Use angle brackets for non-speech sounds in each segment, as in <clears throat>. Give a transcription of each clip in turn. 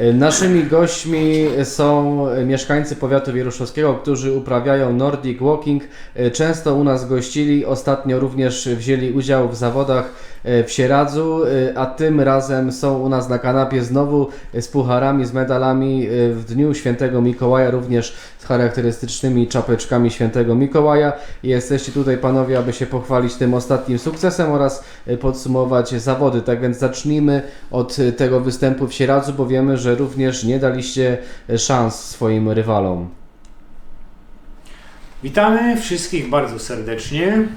E, Naszymi gośćmi są mieszkańcy powiatu wieruszowskiego, którzy uprawiają Nordic Walking. E, Często u nas gościli, ostatnio również wzięli udział w zawodach e, w Sieradzu, e, a tym razem są u nas na kanapie znowu z pucharami, z medalami e, w dniu świętego Mikołaja, również z charakterystycznymi czapeczkami świętego Mikołaja. Jesteście tutaj panowie, aby się pochwalić tym ostatnim sukcesem oraz e, podsumować zawody. Tak więc zacznijmy od e, tego występu w Sieradzu, bo wiemy, że również nie daliście e, szans swoim rywalom. Witamy wszystkich bardzo serdecznie.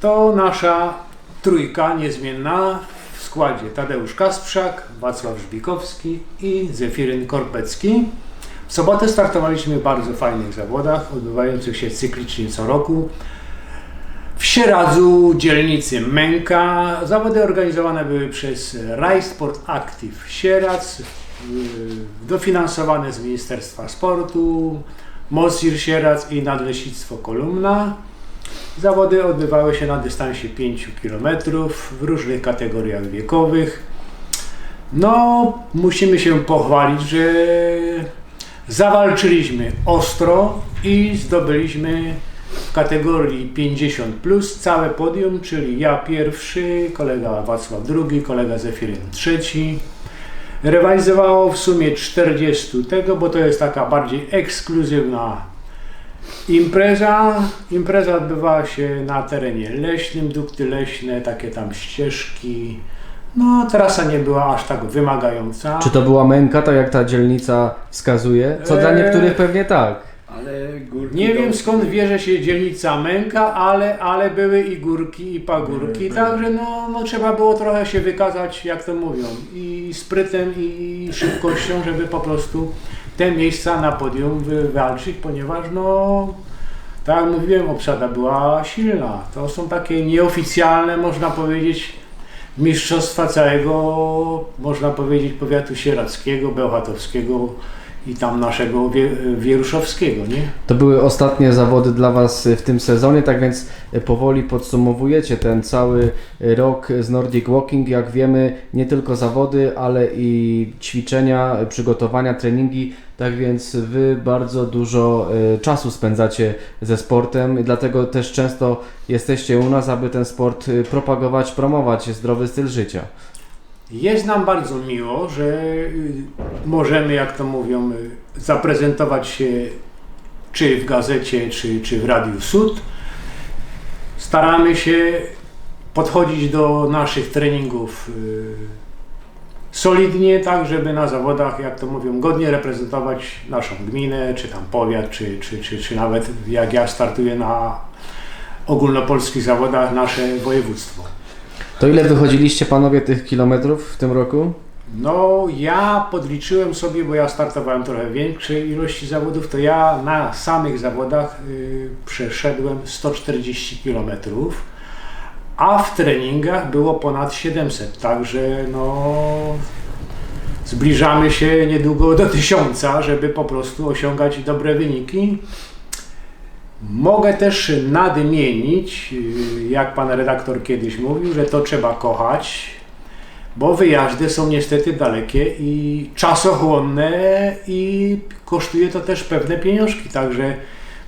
To nasza trójka niezmienna w składzie Tadeusz Kasprzak, Wacław Żbikowski i Zefiryn Korpecki. W sobotę startowaliśmy w bardzo fajnych zawodach, odbywających się cyklicznie co roku. W Sieradzu, dzielnicy Męka. Zawody organizowane były przez Rajsport Active Sieradz, dofinansowane z Ministerstwa Sportu, Mosir Sieradz i Nadleśnictwo Kolumna. Zawody odbywały się na dystansie 5 km w różnych kategoriach wiekowych. No, musimy się pochwalić, że zawalczyliśmy ostro i zdobyliśmy w kategorii 50 plus całe podium, czyli ja pierwszy, kolega Wacław drugi, kolega Zefiryn trzeci. Rywalizowało w sumie 40 tego, bo to jest taka bardziej ekskluzywna impreza. Impreza odbywała się na terenie leśnym, dukty leśne, takie tam ścieżki. No, trasa nie była aż tak wymagająca. Czy to była męka, tak jak ta dzielnica wskazuje? Co dla Eee. niektórych pewnie tak. Ale górki Nie wiem skąd bierze się dzielnica Męka, ale, ale były i górki, i pagórki, Były, także no, no trzeba było trochę się wykazać, jak to mówią, i sprytem, i szybkością, żeby po prostu te miejsca na podium wywalczyć, ponieważ no, tak jak mówiłem, obsada była silna. To są takie nieoficjalne, można powiedzieć, mistrzostwa całego, można powiedzieć, powiatu sieradzkiego, bełchatowskiego i tam naszego wie, wieruszowskiego, nie? To były ostatnie zawody dla Was w tym sezonie, tak więc powoli podsumowujecie ten cały rok z Nordic Walking. Jak wiemy, nie tylko zawody, ale i ćwiczenia, przygotowania, treningi. Tak więc Wy bardzo dużo czasu spędzacie ze sportem, dlatego też często jesteście u nas, aby ten sport propagować, promować zdrowy styl życia. Jest nam bardzo miło, że y, możemy, jak to mówią, y, zaprezentować się czy w gazecie, czy, czy w Radiu Sud. Staramy się podchodzić do naszych treningów y, solidnie, tak żeby na zawodach, jak to mówią, godnie reprezentować naszą gminę, czy tam powiat, czy, czy, czy, czy nawet jak ja startuję na ogólnopolskich zawodach, nasze województwo. To ile wychodziliście panowie tych kilometrów w tym roku? No, ja podliczyłem sobie, bo ja startowałem trochę większej ilości zawodów, to ja na samych zawodach y, przeszedłem 140 km, a w treningach było ponad 700, także no zbliżamy się niedługo do tysiąca, żeby po prostu osiągać dobre wyniki. Mogę też nadmienić, jak pan redaktor kiedyś mówił, że to trzeba kochać, bo wyjazdy są niestety dalekie i czasochłonne i kosztuje to też pewne pieniążki, także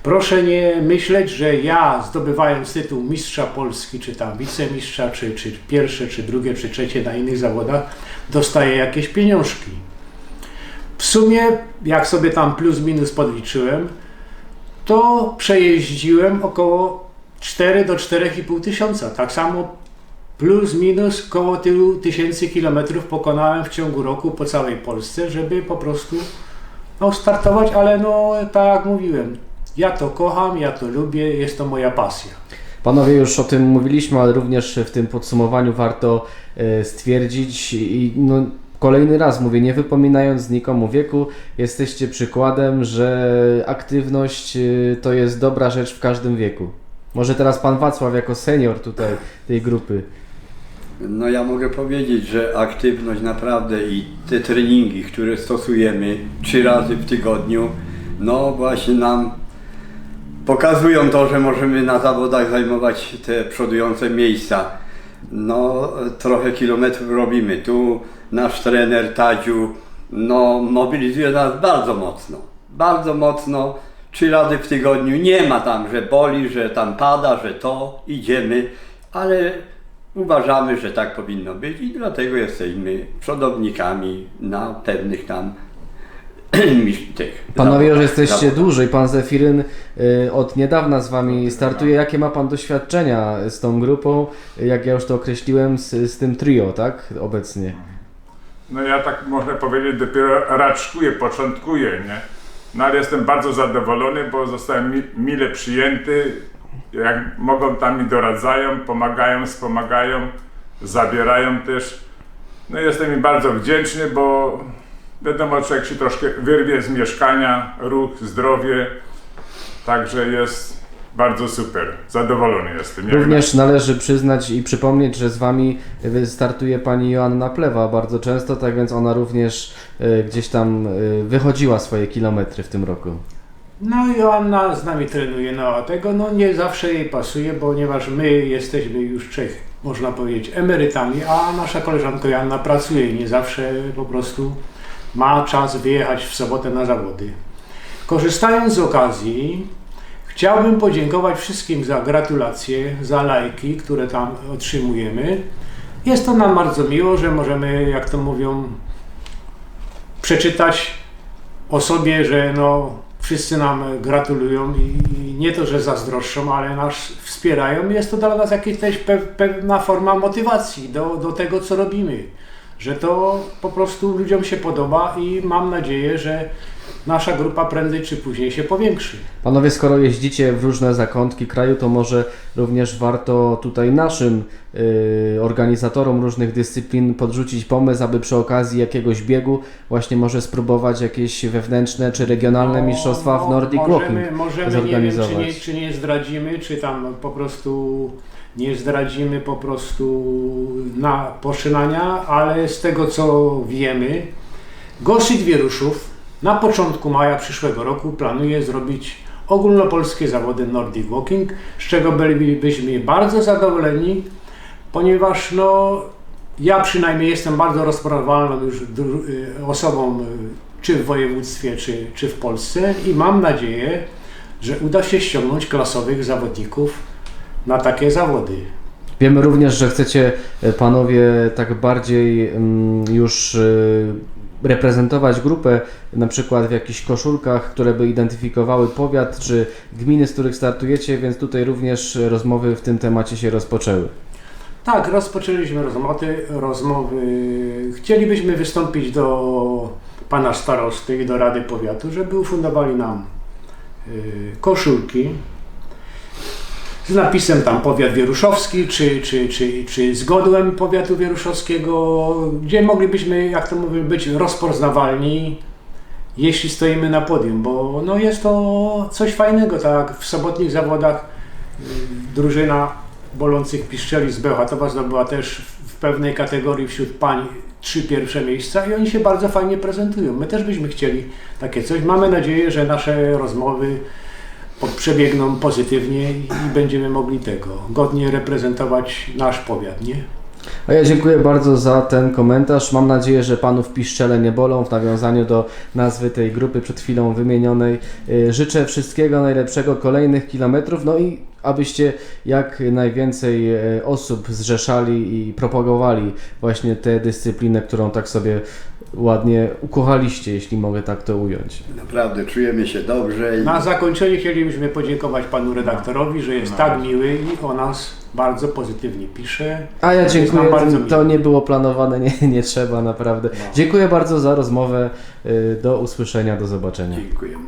proszę nie myśleć, że ja zdobywając tytuł mistrza Polski, czy tam wicemistrza, czy, czy pierwsze, czy drugie, czy trzecie na innych zawodach, dostaję jakieś pieniążki. W sumie, jak sobie tam plus minus podliczyłem, to przejeździłem około 4 do 4,5 tysiąca. Tak samo plus minus koło tylu tysięcy kilometrów pokonałem w ciągu roku po całej Polsce, żeby po prostu no, startować, ale no tak jak mówiłem, ja to kocham, ja to lubię, jest to moja pasja. Panowie, już o tym mówiliśmy, ale również w tym podsumowaniu warto e, stwierdzić no, kolejny raz mówię, nie wypominając nikomu wieku, jesteście przykładem, że aktywność e, to jest dobra rzecz w każdym wieku. Może teraz pan Wacław jako senior tutaj tej grupy. No ja mogę powiedzieć, że aktywność naprawdę i te treningi, które stosujemy trzy razy w tygodniu, no właśnie nam pokazują to, że możemy na zawodach zajmować te przodujące miejsca. No trochę kilometrów robimy. Tu nasz trener Tadziu no, mobilizuje nas bardzo mocno. Bardzo mocno. Trzy razy w tygodniu. Nie ma tam, że boli, że tam pada, że to. Idziemy, ale uważamy, że tak powinno być i dlatego jesteśmy przodownikami na pewnych tam <clears throat> tych. Panowie już jesteście Zawodach. dłużej, pan Zefiryn y, od niedawna z wami startuje. Jakie ma pan doświadczenia z tą grupą, jak ja już to określiłem, z, z tym trio, tak, obecnie? No ja tak można powiedzieć dopiero raczkuję, początkuję, nie? No ale jestem bardzo zadowolony, bo zostałem mi, mile przyjęty. Jak mogą tam mi doradzają, pomagają, wspomagają, zabierają też. No jestem im bardzo wdzięczny, bo wiadomo, człowiek się troszkę wyrwie z mieszkania, ruch, zdrowie. Także jest bardzo super. Zadowolony jestem. Jak Również należy przyznać i przypomnieć, że z wami y, startuje pani Joanna Plewa bardzo często, tak więc ona również y, gdzieś tam y, wychodziła swoje kilometry w tym roku. No i Joanna z nami trenuje, no a tego no nie zawsze jej pasuje, ponieważ my jesteśmy już trzech, można powiedzieć, emerytami, a nasza koleżanka Joanna pracuje i nie zawsze po prostu ma czas wyjechać w sobotę na zawody. Korzystając z okazji, chciałbym podziękować wszystkim za gratulacje, za lajki, które tam otrzymujemy. Jest to nam bardzo miło, że możemy, jak to mówią, przeczytać o sobie, że no, wszyscy nam gratulują i nie to, że zazdroszczą, ale nas wspierają. Jest to dla nas jakaś pewna forma motywacji do, do tego, co robimy. Że to po prostu ludziom się podoba i mam nadzieję, że nasza grupa prędzej czy później się powiększy. Panowie, skoro jeździcie w różne zakątki kraju, to może również warto tutaj naszym y, organizatorom różnych dyscyplin podrzucić pomysł, aby przy okazji jakiegoś biegu właśnie może spróbować jakieś wewnętrzne czy regionalne No, mistrzostwa w no, Nordic możemy, Walking Możemy, nie wiem, czy nie, czy nie zdradzimy, czy tam po prostu nie zdradzimy po prostu na poczynania, ale z tego co wiemy, Gosit Wieruszów na początku maja przyszłego roku planuje zrobić ogólnopolskie zawody Nordic Walking, z czego bylibyśmy bardzo zadowoleni, ponieważ no, ja przynajmniej jestem bardzo rozprawalną już y, osobą y, czy w województwie, czy, czy w Polsce i mam nadzieję, że uda się ściągnąć klasowych zawodników na takie zawody. Wiemy również, że chcecie e, panowie tak bardziej mm, już reprezentować grupę, na przykład w jakichś koszulkach, które by identyfikowały powiat czy gminy, z których startujecie, więc tutaj również rozmowy w tym temacie się rozpoczęły. Tak, rozpoczęliśmy rozmowy, rozmowy. Chcielibyśmy wystąpić do pana starosty i do Rady Powiatu, żeby ufundowali nam y, koszulki z napisem tam powiat wieruszowski, czy, czy, czy, czy z godłem powiatu wieruszowskiego, gdzie moglibyśmy, jak to mówię, być rozpoznawalni, jeśli stoimy na podium, bo no jest to coś fajnego, tak w sobotnich zawodach y, drużyna bolących piszczeli z Bełchatowa zdobyła też w pewnej kategorii wśród pań trzy pierwsze miejsca i oni się bardzo fajnie prezentują. My też byśmy chcieli takie coś. Mamy nadzieję, że nasze rozmowy przebiegną pozytywnie i będziemy mogli tego godnie reprezentować nasz powiat, nie? A ja dziękuję bardzo za ten komentarz. Mam nadzieję, że panów piszczele nie bolą w nawiązaniu do nazwy tej grupy przed chwilą wymienionej. Y, Życzę wszystkiego najlepszego, kolejnych kilometrów, no i abyście jak najwięcej e, osób zrzeszali i propagowali właśnie tę dyscyplinę, którą tak sobie ładnie ukochaliście, jeśli mogę tak to ująć. Naprawdę czujemy się dobrze i Na zakończenie chcielibyśmy podziękować panu redaktorowi, że jest tak miły i o nas bardzo pozytywnie pisze. A ja dziękuję, to nie było planowane, nie, nie trzeba naprawdę. Dziękuję bardzo za rozmowę, y, do usłyszenia, do zobaczenia. dziękujemy.